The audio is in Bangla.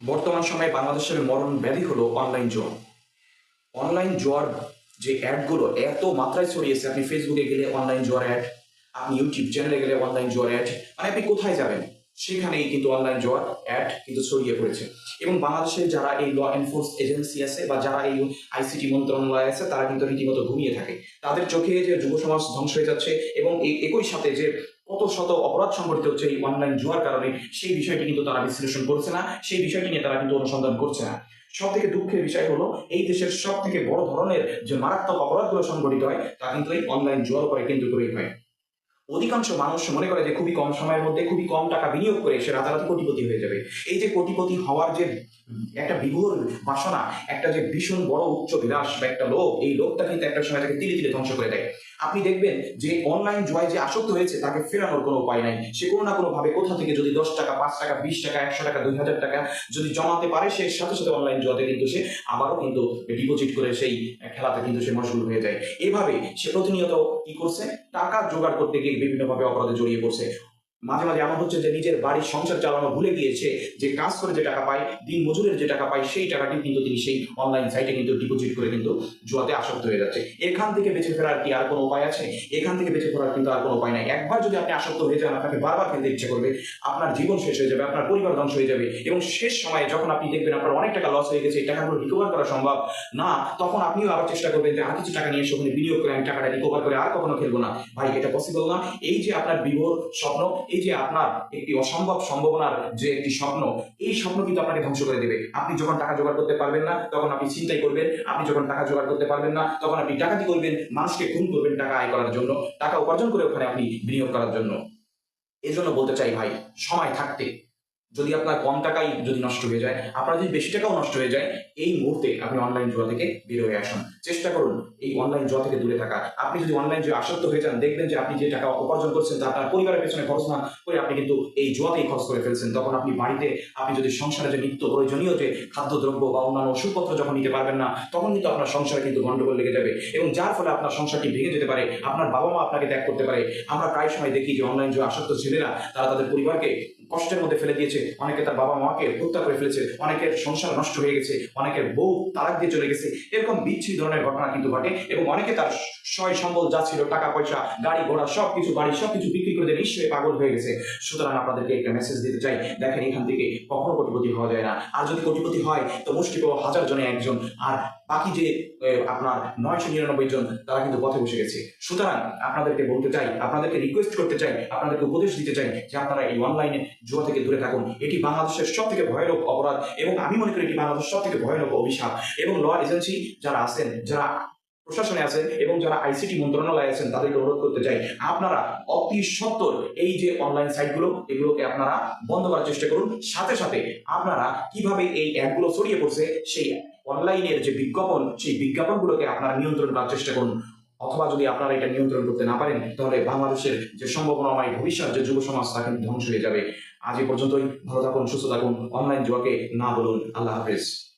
বর্তমান সময়ে বাংলাদেশের মরণ ব্যাধি হলো অনলাইন জোয়া অনলাইন জোয়ার যে অ্যাডগুলো এত মাত্রায় ছড়িয়েছে, আপনি ফেসবুকে গেলে অনলাইন জোয়ার অ্যাড আপনি ইউটিউব চ্যানেলে গেলে অনলাইন জোয়ার অ্যাড মানে আপনি কোথায় যাবেন? সেখানেই কিন্তু অনলাইন জোয়ার অ্যাড কিন্তু ছড়িয়ে পড়েছে। এবং বাংলাদেশের যারা এই ল এনফোর্স এজেন্সি আছে বা যারা এই আইসিটি মন্ত্রণালয় আছে, তারা কিন্তু রীতিমতো ঘুমিয়ে থাকে। তাদের চোখে যে যুব সমাজ ধ্বংস হয়ে যাচ্ছে এবং এই একই সাথে যে কত শত অপরাধ সংঘটিত হচ্ছে এই অনলাইন জুয়ার কারণে, সেই বিষয়টি কিন্তু তারা বিশ্লেষণ করছে না, সেই বিষয়টি নিয়ে তারা কিন্তু অনুসন্ধান করছে না। সব থেকে দুঃখের বিষয় হলো, এই দেশের সব থেকে বড় ধরনের যে মারাত্মক অপরাধগুলো সংঘটিত হয়, তা কিন্তু এই অনলাইন জুয়ার উপরে কেন্দ্র করেই হয়। অধিকাংশ মানুষ মনে করে যে খুবই কম সময়ের মধ্যে খুবই কম টাকা বিনিয়োগ করে সে রাতারাতি কোটিপতি হয়ে যাবে। এই যে কোটিপতি হওয়ার যে একটা বিভোর বাসনা, একটা যে ভীষণ বড় উচ্চ বিলাস বা একটা লোভ, এই লোভটা কিন্তু একটা সময় তাকে তিলে তিলে ধ্বংস করে দেয়। আপনি দেখবেন যে অনলাইন জয় যে আসক্ত হয়েছে, তাকে ফেরানোর কোনো উপায় নাই। সে কোনো না কোনো ভাবে কোথা থেকে যদি দশ টাকা, পাঁচ টাকা, বিশ টাকা, একশো টাকা, দুই হাজার টাকা যদি জমাতে পারে, সে সাথে সাথে অনলাইন জুয়াতে কিন্তু সে আবারও কিন্তু ডিপোজিট করে সেই খেলাতে কিন্তু সে মশগুল হয়ে যায়। এভাবে সে প্রতিনিয়ত কি করছে? টাকা জোগাড় করতে গিয়ে বিভিন্নভাবে অপরাধে জড়িয়ে পড়ছে মাঝে মাঝে এমন হচ্ছে যে নিজের বাড়ির সংসার চালানো ভুলে গিয়েছে, যে কাজ করে যে টাকা পায়, দিন মজুরের যে টাকা পায়, সেই টাকাটি কিন্তু তিনি সেই অনলাইন সাইটে কিন্তু ডিপোজিট করে কিন্তু জুয়াতে আসক্ত হয়ে যাচ্ছে। এখান থেকে বেঁচে ফেরার কি আর কোনো উপায় আছে? এখান থেকে বেঁচে ফেরার কিন্তু আর কোনো উপায় নাই। একবার যদি আপনি আসক্ত হয়ে যান, আপনাকে বারবার খেলতে ইচ্ছে করবে, আপনার জীবন শেষ হয়ে যাবে, আপনার পরিবার ধ্বংস হয়ে যাবে, এবং শেষ সময়ে যখন আপনি দেখবেন আপনার অনেক টাকা লস হয়ে গেছে, এই টাকাগুলো রিকভার করা সম্ভব না, তখন আপনিও আবার চেষ্টা করবেন যে, আর কিছু টাকা নিয়ে এসে ওখানে বিনিয়োগ করে আমি টাকাটা রিকভার করে আর কখনো খেলব না। ভাই, এটা পসিবল না। এই যে আপনার বিভোর স্বপ্ন এই যে আপনার একটি অসম্ভব সম্ভাবনার যে একটি স্বপ্ন, এই স্বপ্ন কিন্তু আপনাকে ধ্বংস করে দেবে। আপনি যখন টাকা জোগাড় করতে পারবেন না, তখন আপনি চিন্তাই করবেন। আপনি যখন টাকা জোগাড় করতে পারবেন না, তখন আপনি টাকাতি করবেন। মানুষকে খুন করবেন টাকা আয় করার জন্য, টাকা উপার্জন করে ওখানে আপনি বিনিয়োগ করার জন্য। এই জন্য বলতে চাই ভাই, সময় থাকতে। যদি আপনার কম টাকাই যদি নষ্ট হয়ে যায়, আপনার যদি বেশি টাকাও নষ্ট হয়ে যায়, এই মুহূর্তে আপনি অনলাইন জুয়া থেকে বের হয়ে আসুন। চেষ্টা করুন এই অনলাইন জুয়া থেকে দূরে থাকা। আপনি যদি অনলাইন জুয়া আসক্ত হয়ে যান, দেখবেন যে আপনি যে টাকা উপার্জন করছেন, তা আপনার পরিবারের পেছনে খরচ না করে আপনি কিন্তু এই জুয়াতেই খরচ করে ফেলছেন। তখন আপনি বাড়িতে, আপনি যদি সংসারে যে নিত্য প্রয়োজনীয় যে খাদ্যদ্রব্য বা অন্যান্য ওষুধপত্র যখন নিতে পারবেন না, তখন কিন্তু আপনার সংসারে কিন্তু গন্ডগোল লেগে যাবে এবং যার ফলে আপনার সংসারটি ভেঙে যেতে পারে, আপনার বাবা মা আপনাকে ত্যাগ করতে পারে। আমরা প্রায় সময় দেখি যে অনলাইন জুয়া আসক্ত ছেলেরা, তারা তাদের পরিবারকে কষ্টের মধ্যে ফেলে দিয়েছে। অনেকে তার বাবা মাকে হত্যা করে ফেলেছে। অনেকের সংসার নষ্ট হয়ে গেছে। অনেকের বউ তালাক দিয়ে চলে গেছে। এরকম বিচ্ছিন্ন ধরনের ঘটনা কিন্তু ঘটে এবং অনেকে তার সয় সম্বল যা ছিল, টাকা পয়সা, গাড়ি ঘোড়া সব কিছু বাড়ি সব কিছু বিক্রি করে দিয়ে, নিশ্চয়ই পাগল হয়ে গেছে। সুতরাং আপনাদেরকে একটা মেসেজ দিতে চাই। দেখেন, এখান থেকে কখনো কোটিপতি হওয়া যায় না। আর যদি কোটিপতি হয়, তো মুষ্টিপ হাজার জনে একজন। আর বাকি যে আপনার নয়শো নিরানব্বই জন, তারা কিন্তু পথে বসে গেছে। সুতরাং আপনাদেরকে বলতে চাই, আপনাদেরকে রিকোয়েস্ট করতে চাই, আপনাদেরকে উপদেশ দিতে চাই যে আপনারা এই অনলাইনে জুয়া থেকে দূরে থাকুন। এটি বাংলাদেশের সব থেকে ভয়ানক অপরাধ এবং আমি মনে করি এটি বাংলাদেশের সব থেকে ভয়ানক অভিশাপ। এবং ল এজেন্সি যারা আছেন, যারা প্রশাসনে আছেন এবং যারা আইসিটি মন্ত্রণালয়ে আছেন, তাদেরকে অনুরোধ করতে চাই, আপনারা অতি সত্তর এই যে অনলাইন সাইটগুলো এগুলোকে আপনারা বন্ধ করার চেষ্টা করুন। সাথে সাথে আপনারা কীভাবে এই অ্যাপগুলো ছড়িয়ে পড়ছে, সেই অনলাইনের যে বিজ্ঞাপন, সেই বিজ্ঞাপনগুলোকে আপনারা নিয়ন্ত্রণ করার চেষ্টা করুন। অথবা যদি আপনারা এটা নিয়ন্ত্রণ করতে না পারেন, তাহলে বাংলাদেশের যে সম্ভাবনাময় ভবিষ্যৎ, যে যুব সমাজ, তা কিন্তু ধ্বংস হয়ে যাবে। আজ এ পর্যন্তই। ভালো থাকুন, সুস্থ থাকুন। অনলাইন জুয়াকে না বলুন। আল্লাহ হাফেজ।